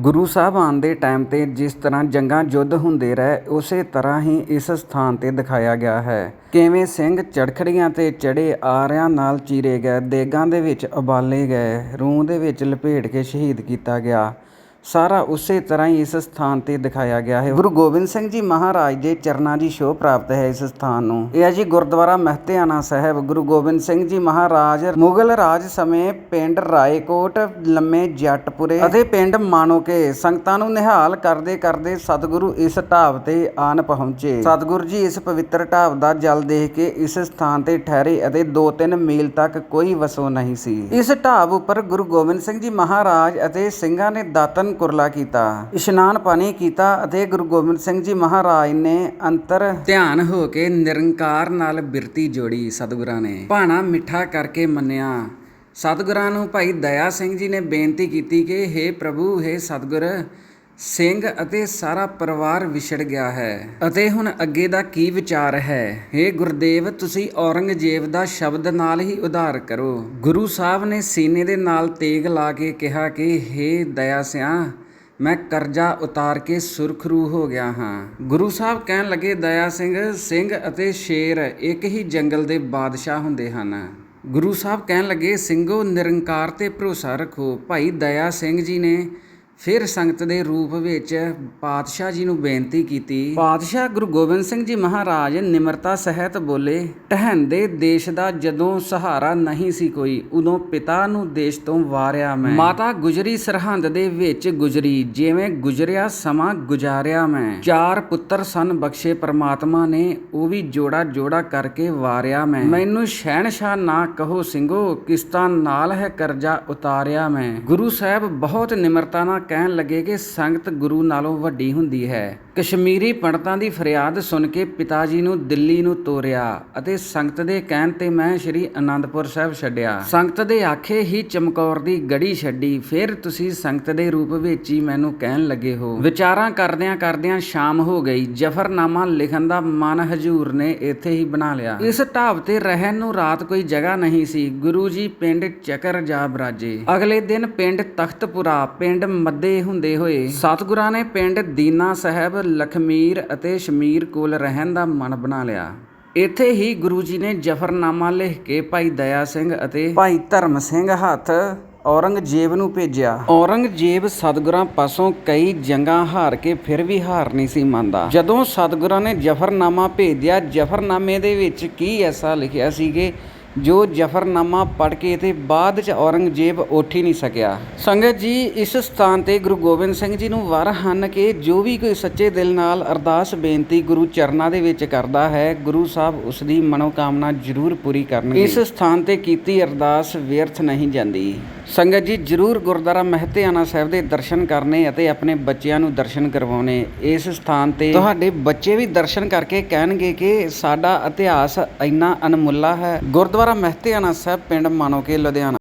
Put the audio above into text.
ਗੁਰੂ ਸਾਹਿਬਾਨ ਦੇ ਟਾਈਮ ਤੇ ਜਿਸ ਤਰ੍ਹਾਂ ਜੰਗਾਂ ਯੁੱਧ ਹੁੰਦੇ ਰਹੇ, ਉਸੇ ਤਰ੍ਹਾਂ ਹੀ ਇਸ ਸਥਾਨ ਤੇ ਦਿਖਾਇਆ ਗਿਆ ਹੈ। ਕਿਵੇਂ ਸਿੰਘ ਚੜਖੜੀਆਂ ਤੇ ਚੜੇ ਆਰਿਆਂ ਨਾਲ ਚੀਰੇ ਗਏ, ਦੇਗਾਂ ਦੇ ਵਿੱਚ ਉਬਾਲੇ ਗਏ ਰੂਹ ਦੇ ਵਿੱਚ ਲਪੇਟ ਕੇ ਸ਼ਹੀਦ ਕੀਤਾ ਗਿਆ। ਸਾਰਾ ਉਸੇ ਤਰ੍ਹਾਂ ਹੀ ਇਸ ਸਥਾਨ ਤੇ ਦਿਖਾਇਆ ਗਿਆ ਹੈ। ਗੁਰੂ ਗੋਬਿੰਦ ਸਿੰਘ ਜੀ ਮਹਾਰਾਜ ਦੇ ਚਰਨਾਂ ਦੀ ਸ਼ੋਭ ਪ੍ਰਾਪਤ ਹੈ ਇਸ ਸਥਾਨ ਨੂੰ। ਇਹ ਹੈ ਜੀ ਗੁਰਦੁਆਰਾ ਮਹਤਿਆਣਾ ਸਾਹਿਬ। ਗੁਰੂ ਗੋਬਿੰਦ ਸਿੰਘ ਜੀ ਮਹਾਰਾਜ ਮੁਗਲ ਰਾਜ ਸਮੇਂ ਪਿੰਡ ਰਾਏਕੋਟ, ਲੰਮੇ ਜੱਟਪੁਰੇ ਅਤੇ ਪਿੰਡ ਮਾਣੋਕੇ ਸੰਗਤਾਂ ਨੂੰ ਨਿਹਾਲ ਕਰਦੇ ਕਰਦੇ ਸਤਿਗੁਰੂ ਇਸ ਢਾਬ ਤੇ ਆਨ ਪਹੁੰਚੇ। ਸਤਿਗੁਰੂ ਜੀ ਇਸ ਪਵਿੱਤਰ ਢਾਬ ਦਾ ਜਲ ਦੇਖ ਕੇ ਇਸ ਸਥਾਨ ਤੇ ਠਹਿਰੇ ਅਤੇ 2-3 ਮੀਲ ਤੱਕ ਕੋਈ ਵਸੋਂ ਨਹੀਂ ਸੀ। ਇਸ ਢਾਬ ਉੱਪਰ ਗੁਰੂ ਗੋਬਿੰਦ ਸਿੰਘ ਜੀ ਮਹਾਰਾਜ ਅਤੇ ਸਿੰਘਾਂ ਨੇ ਦਾਤਨ ਕੁਰਲਾ ਕੀਤਾ, ਇਸ਼ਨਾਨ ਪਾਣੀ ਕੀਤਾ ਅਤੇ ਗੁਰੂ ਗੋਬਿੰਦ ਸਿੰਘ ਜੀ ਮਹਾਰਾਜ ਨੇ ਅੰਤਰ ਧਿਆਨ ਹੋ ਕੇ ਨਿਰੰਕਾਰ ਨਾਲ ਬਿਰਤੀ ਜੋੜੀ ਸਤਿਗੁਰਾਂ ਨੇ। ਭਾਣਾ ਮਿੱਠਾ ਕਰਕੇ ਮੰਨਿਆ। ਸਤਿਗੁਰਾਂ ਨੂੰ ਭਾਈ ਦਇਆ ਸਿੰਘ ਜੀ ਨੇ ਬੇਨਤੀ ਕੀਤੀ ਕਿ हे ਪ੍ਰਭੂ हे ਸਤਿਗੁਰ ਸਿੰਘ ਅਤੇ ਸਾਰਾ ਪਰਿਵਾਰ ਵਿਛੜ ਗਿਆ ਹੈ। ਅਤੇ ਹੁਣ ਅੱਗੇ ਦਾ ਕੀ ਵਿਚਾਰ ਹੈ? हे ਗੁਰਦੇਵ, ਤੁਸੀਂ ਔਰੰਗਜ਼ੇਬ ਦਾ ਸ਼ਬਦ ਨਾਲ ਹੀ ਉਧਾਰ ਕਰੋ। ਗੁਰੂ ਸਾਹਿਬ ਨੇ ਸੀਨੇ ਦੇ ਨਾਲ ਤੇਗ ਲਾ ਕੇ ਕਿਹਾ ਕਿ हे ਦਇਆ ਸਿਆ, ਮੈਂ ਕਰਜ਼ਾ ਉਤਾਰ ਕੇ ਸੁਰਖਰੂ ਹੋ ਗਿਆ ਹਾਂ। ਗੁਰੂ ਸਾਹਿਬ ਕਹਿਣ ਲੱਗੇ, ਦਇਆ ਸਿੰਘ ਸਿੰਘ ਅਤੇ ਸ਼ੇਰ ਇੱਕ ਹੀ ਜੰਗਲ ਦੇ ਬਾਦਸ਼ਾਹ ਹੁੰਦੇ ਹਨ। ਗੁਰੂ ਸਾਹਿਬ ਕਹਿਣ ਲੱਗੇ, ਸਿੰਘੋ, ਨਿਰੰਕਾਰ ਤੇ ਭਰੋਸਾ ਰੱਖੋ। ਭਾਈ ਦਇਆ ਸਿੰਘ ਜੀ ਨੇ ਫਿਰ ਸੰਗਤ ਦੇ ਰੂਪ ਵਿੱਚ ਪਾਤਸ਼ਾਹ ਜੀ ਨੂੰ ਬੇਨਤੀ ਕੀਤੀ, ਪਾਤਸ਼ਾਹ ਗੁਰੂ ਗੋਬਿੰਦ ਸਿੰਘ ਜੀ ਮਹਾਰਾਜ ਨਿਮਰਤਾ ਸਹਿਤ ਬੋਲੇ ਟਹਿੰਦੇ ਦੇਸ਼ ਦਾ ਜਦੋਂ ਸਹਾਰਾ ਨਹੀਂ ਸੀ ਕੋਈ, ਉਦੋਂ ਪਿਤਾ ਨੂੰ ਦੇਸ਼ ਤੋਂ ਵਾਰਿਆ ਮੈਂ। ਮਾਤਾ ਗੁਜਰੀ ਸਰਹੰਦ ਦੇ ਵਿੱਚ ਗੁਜਰੀ, ਜਿਵੇਂ ਗੁਜਰਿਆ ਸਮਾਂ ਗੁਜ਼ਾਰਿਆ ਮੈਂ। ਚਾਰ ਪੁੱਤਰ ਸਨ ਬਖਸ਼ੇ ਪ੍ਰਮਾਤਮਾ ਨੇ, ਉਹ ਵੀ ਜੋੜਾ ਜੋੜਾ ਕਰਕੇ ਵਾਰਿਆ ਮੈਂ। ਮੈਨੂੰ ਸ਼ਹਿਨशाह ਨਾ ਕਹੋ ਸਿੰਘੋ, ਕਿਸ਼ਤਾਂ ਨਾਲ ਹੈ ਕਰਜ਼ਾ ਉਤਾਰਿਆ ਮੈਂ। ਗੁਰੂ ਸਾਹਿਬ ਬਹੁਤ ਨਿਮਰਤਾ ਨਾਲ ਕਹਿਣ ਲੱਗੇ ਕਿ ਸੰਗਤ ਗੁਰੂ ਨਾਲੋਂ ਵੱਡੀ ਹੁੰਦੀ ਹੈ। ਕਸ਼ਮੀਰੀ ਪੰਡਤਾਂ ਦੀ ਫਰਿਆਦ ਸੁਣ ਕੇ ਪਿਤਾ ਜੀ ਨੂੰ ਦਿੱਲੀ ਨੂੰ ਤੋਰਿਆ ਅਤੇ ਸੰਗਤ ਦੇ ਕਹਿਣ ਤੇ ਮੈਂ ਸ੍ਰੀ ਅਨੰਦਪੁਰ ਸਾਹਿਬ ਛੱਡਿਆ। ਸੰਗਤ ਦੇ ਆਖੇ ਹੀ ਚਮਕੌਰ ਦੀ ਗੜੀ ਛੱਡੀ, ਫਿਰ ਤੁਸੀਂ ਸੰਗਤ ਦੇ ਰੂਪ ਵਿੱਚ ਹੀ ਮੈਨੂੰ ਕਹਿਣ ਲੱਗੇ ਹੋ। ਵਿਚਾਰਾਂ ਕਰਦਿਆਂ ਕਰਦਿਆਂ ਸ਼ਾਮ ਹੋ ਗਈ, ਜਫਰਨਾਮਾ ਲਿਖਣ ਦਾ ਮਨ ਹਜੂਰ ਨੇ ਇੱਥੇ ਹੀ ਬਣਾ ਲਿਆ। ਇਸ ਢਾਬ ਤੇ ਰਹਿਣ ਨੂੰ ਰਾਤ ਕੋਈ ਜਗ੍ਹਾ ਨਹੀਂ ਸੀ। ਗੁਰੂ ਜੀ ਪਿੰਡ ਚੱਕਰ ਜਾ ਬਰਾਜੇ। ਅਗਲੇ ਦਿਨ ਪਿੰਡ ਤਖਤਪੁਰਾ, ਪਿੰਡ ਮੱਦੇ ਹੁੰਦੇ ਹੋਏ ਸਤਿਗੁਰਾਂ ਨੇ ਪਿੰਡ ਦੀਨਾ ਸਾਹਿਬ ਲਖਮੀਰ ਅਤੇ ਸ਼ਮੀਰ ਕੋਲ ਰਹਿਣ ਦਾ ਮਨ ਬਣਾ ਲਿਆ। ਇੱਥੇ ਹੀ ਗੁਰੂ ਜੀ ਨੇ ਜਫਰਨਾਮਾ ਲਿਖ ਕੇ ਭਾਈ ਦਇਆ ਸਿੰਘ ਅਤੇ ਭਾਈ ਧਰਮ ਸਿੰਘ ਹੱਥ ਔਰੰਗਜ਼ੇਬ ਨੂੰ ਭੇਜਿਆ। ਔਰੰਗਜ਼ੇਬ ਸਤਿਗੁਰਾਂ ਪਾਸੋਂ ਕਈ ਜੰਗਾਂ ਹਾਰ ਕੇ ਫਿਰ ਵੀ ਹਾਰ ਨਹੀਂ ਸੀ ਮੰਨਦਾ। ਜਦੋਂ ਸਤਿਗੁਰਾਂ ਨੇ ਜਫਰਨਾਮਾ ਭੇਜਿਆ ਜਫਰਨਾਮੇ ਦੇ ਵਿੱਚ ਕੀ ਐਸਾ ਲਿਖਿਆ ਸੀ ਕਿ ਜੋ ਜਫਰਨਾਮਾ ਪੜ੍ਹ ਕੇ ਤੇ ਬਾਅਦ ਚ ਔਰੰਗਜ਼ੇਬ ਉੱਠ ਹੀ ਨਹੀਂ ਸਕਿਆ। ਸੰਗਤ ਜੀ, ਇਸ ਸਥਾਨ ਤੇ ਗੁਰੂ ਗੋਬਿੰਦ ਸਿੰਘ ਜੀ ਨੂੰ ਵਰ ਹਨ ਕਿ ਜੋ ਵੀ ਕੋਈ ਸੱਚੇ ਦਿਲ ਨਾਲ ਅਰਦਾਸ ਬੇਨਤੀ ਗੁਰੂ ਚਰਨਾਂ ਦੇ ਵਿੱਚ ਕਰਦਾ ਹੈ, ਗੁਰੂ ਸਾਹਿਬ ਉਸ ਦੀ ਮਨੋਕਾਮਨਾ ਜ਼ਰੂਰ ਪੂਰੀ ਕਰਨਗੇ। ਇਸ ਸਥਾਨ ਤੇ ਕੀਤੀ ਅਰਦਾਸ ਵਿਅਰਥ ਨਹੀਂ ਜਾਂਦੀ। ਸੰਗਤ ਜੀ, ਜ਼ਰੂਰ ਗੁਰਦੁਆਰਾ ਮਹਿਤਿਆਣਾ ਸਾਹਿਬ ਦੇ ਦਰਸ਼ਨ ਕਰਨੇ ਅਤੇ ਆਪਣੇ ਬੱਚਿਆਂ ਨੂੰ ਦਰਸ਼ਨ ਕਰਵਾਉਣੇ। ਇਸ ਸਥਾਨ ਤੇ ਤੁਹਾਡੇ ਬੱਚੇ ਵੀ ਦਰਸ਼ਨ ਕਰਕੇ ਕਹਿਣਗੇ ਕਿ ਸਾਡਾ ਇਤਿਹਾਸ ਇੰਨਾ ਅਨਮੁੱਲਾ ਹੈ। ਗੁਰਦੁਆਰਾ ਮਹਤਿਆਣਾ ਸਾਹਿਬ ਪਿੰਡ ਮਾਨੋਕੇ ਲੁਧਿਆਣਾ।